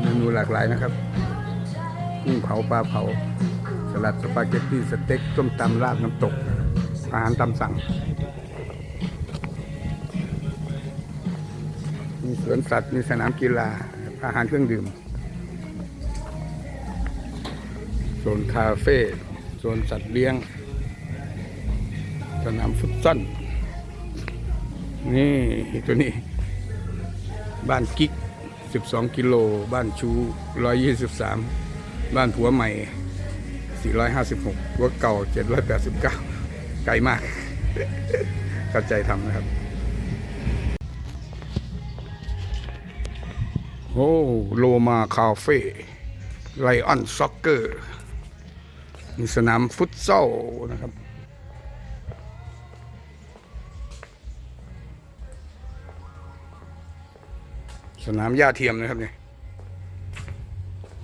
เมนูหลากหลายนะครับ กุ้งเผาปลาเผา สลัดสปาเกตตี้สเต็กต้มตำลาบน้ำตก อาหารตามสั่ง มีสวนสัตว์ มีสนามกีฬา อาหารเครื่องดื่ม โซนคาเฟ่โซนสัตว์เลี้ยง สนามฟุตซอลนี่ ตัวนี้ บ้านกิ๊ก 12 กิโล บ้านชู 123 บ้านผัวใหม่ 456หัวเก่า 789 ไกลมาก เข้าใจทำนะครับ โอ้โลมาคาเฟ่ไลออนซ็อกเกอร์มีสนามฟุตซอลนะครับ สนามหญ้าเทียมนะครับเนี่ย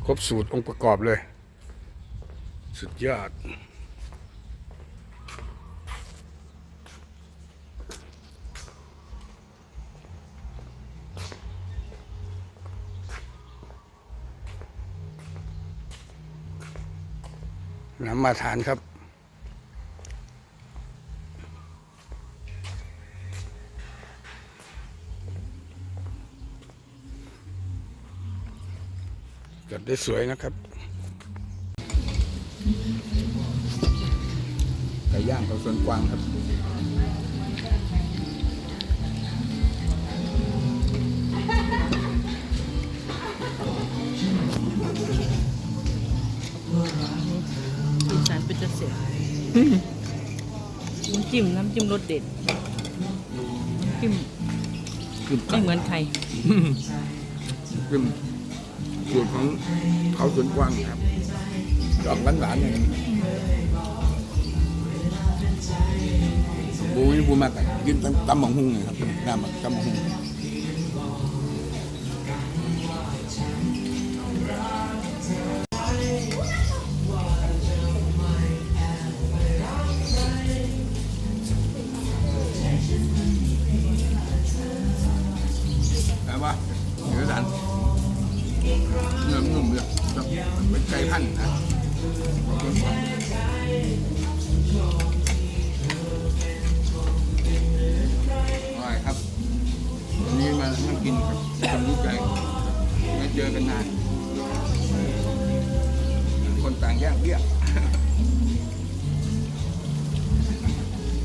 ครบสูตรองค์ประกอบเลย สุดยอดน้ำมาทานครับ จัดได้สวยนะครับไก่ย่างเขาสวนกวางครับสีสันเป็นจะเสียน้ำจิ้มน้ำจิ้มรสเด็ดน้ำจิ้มคือไม่เหมือนใครคือ สูตรของเขาสวนกวางครับดอกหวานๆเนี่ยบูนี่บูมากอะกินตำหมองหุงเลยครับน้ำตำหมองหุง ไก่พันธุ์นะอร่อยครับวันนี้มานั่งกินกับคนรู้ใจไม่เจอกันนาน คนต่างแย่งเรีย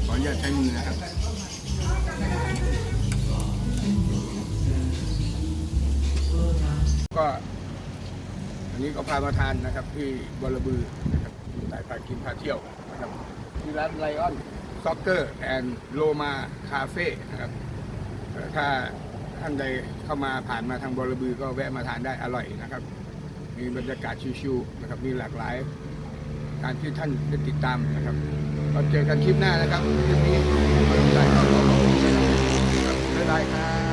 ขออนุญาตใช้มือนะครับก็อั นนี้ก็พามาทานนะครับ ที่บอระบือนะครับสายพากินพาเที่ยวนะครับที่ร้านไลออนซ็อกเกอร์แอนด์โลมาคาเฟ่นะครับถ้าท่านใดเข้ามาผ่านมาทางบอระบือก็แวะมาทานได้อร่อยนะครับ มีบรรยากาศชิวๆนะครับมีหลากหลายการที่ท่านได้ติดตามนะครับก็เจอกันคลิปหน้านะครับคลิปนี้ได้ครับบ๊ายบายครับ